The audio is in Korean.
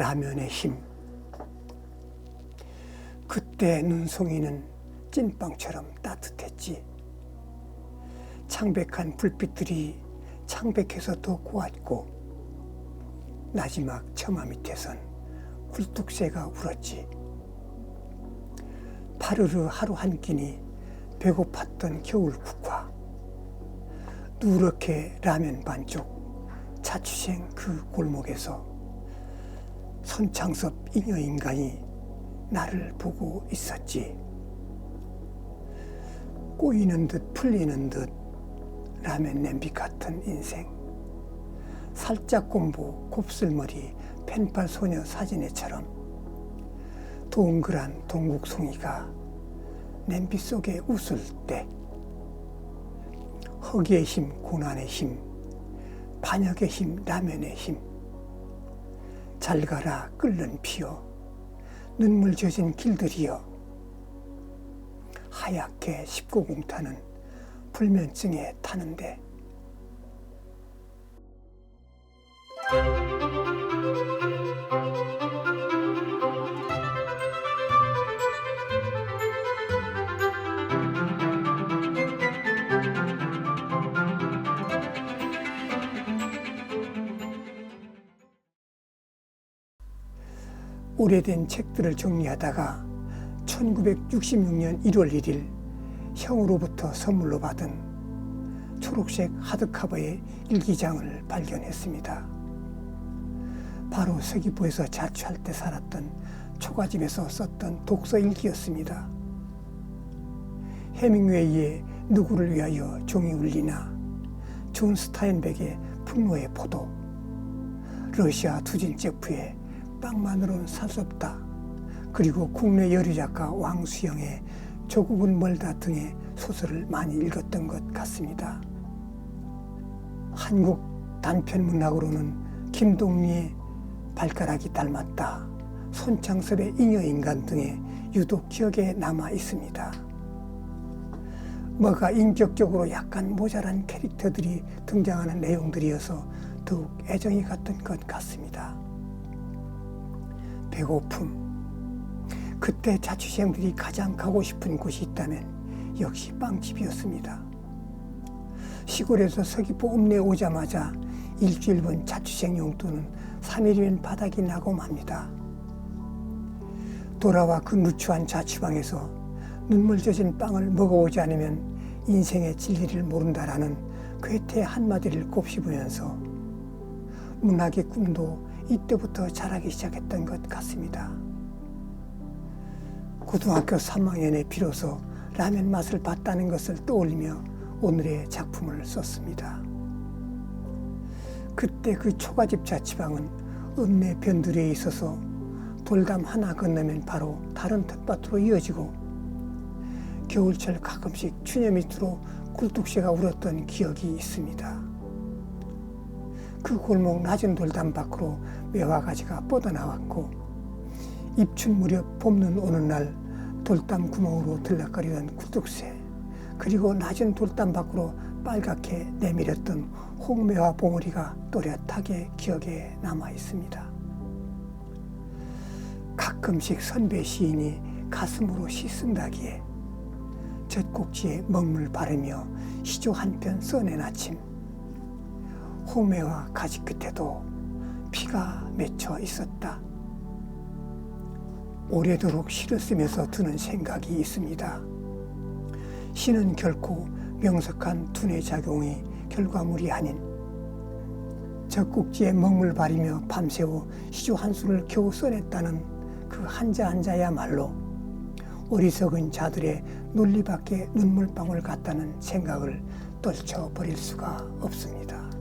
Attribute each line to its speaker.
Speaker 1: 라면의 힘. 그때 눈송이는 찐빵처럼 따뜻했지. 창백한 불빛들이 창백해서 더 고왔고, 마지막 처마 밑에선 굴뚝새가 울었지. 파르르 하루 한 끼니 배고팠던 겨울 국화. 누렇게 라면 반쪽 자취생 그 골목에서 손창섭 잉여 인간이 나를 보고 있었지. 꼬이는 듯 풀리는 듯 라면 냄비 같은 인생. 살짝 곰보 곱슬머리 펜팔 소녀 사진에처럼 동그란 동국송이가 냄비 속에 웃을 때 허기의 힘, 고난의 힘, 반역의 힘, 라면의 힘. 잘 가라 끓는 피어 눈물 젖은 길들이여. 하얗게 19공 타는 불면증에 타는데 오래된 책들을 정리하다가 1966년 1월 1일 형으로부터 선물로 받은 초록색 하드카버의 일기장을 발견했습니다. 바로 서귀포에서 자취할 때 살았던 초가집에서 썼던 독서 일기였습니다. 해밍웨이의 누구를 위하여 종이 울리나 존 스타인백의 분노의 포도 러시아 투진 제프의 빵만으로는 살 수 없다. 그리고 국내 여류 작가 왕수영의 조국은 멀다 등의 소설을 많이 읽었던 것 같습니다. 한국 단편 문학으로는 김동리의 발가락이 닮았다. 손창섭의 잉여인간 등의 유독 기억에 남아 있습니다. 뭐가 인격적으로 약간 모자란 캐릭터들이 등장하는 내용들이어서 더욱 애정이 갔던 것 같습니다. 배고픔. 그때 자취생들이 가장 가고 싶은 곳이 있다면 역시 빵집이었습니다. 시골에서 서귀포 읍내 오자마자 일주일 분 자취생 용돈은 3일이면 바닥이 나고 맙니다. 돌아와 그 누추한 자취방에서 눈물 젖은 빵을 먹어오지 않으면 인생의 진리를 모른다라는 괴테 한마디를 곱씹으면서 문학의 꿈도 이때부터 자라기 시작했던 것 같습니다. 고등학교 3학년에 비로소 라면 맛을 봤다는 것을 떠올리며 오늘의 작품을 썼습니다. 그때 그 초가집 자취방은 읍내 변두리에 있어서 돌담 하나 건너면 바로 다른 텃밭으로 이어지고 겨울철 가끔씩 추녀 밑으로 굴뚝새가 울었던 기억이 있습니다. 그 골목 낮은 돌담 밖으로 매화가지가 뻗어나왔고 입춘 무렵 봄눈 오는 날 돌담 구멍으로 들락거리던 굴뚝새 그리고 낮은 돌담 밖으로 빨갛게 내밀었던 홍매화 봉우리가 또렷하게 기억에 남아 있습니다. 가끔씩 선배 시인이 가슴으로 시 쓴다기에 젖꼭지에 먹물 바르며 시조 한 편 써낸 아침 홍매와 가지 끝에도 피가 맺혀 있었다. 오래도록 시를 쓰면서 드는 생각이 있습니다. 시는 결코 명석한 두뇌 작용의 결과물이 아닌 젖꼭지에 먹물 바리며 밤새워 시조 한 수를 겨우 써냈다는 그 한자 한자야말로 어리석은 자들의 논리밖에 눈물방울 같다는 생각을 떨쳐버릴 수가 없습니다.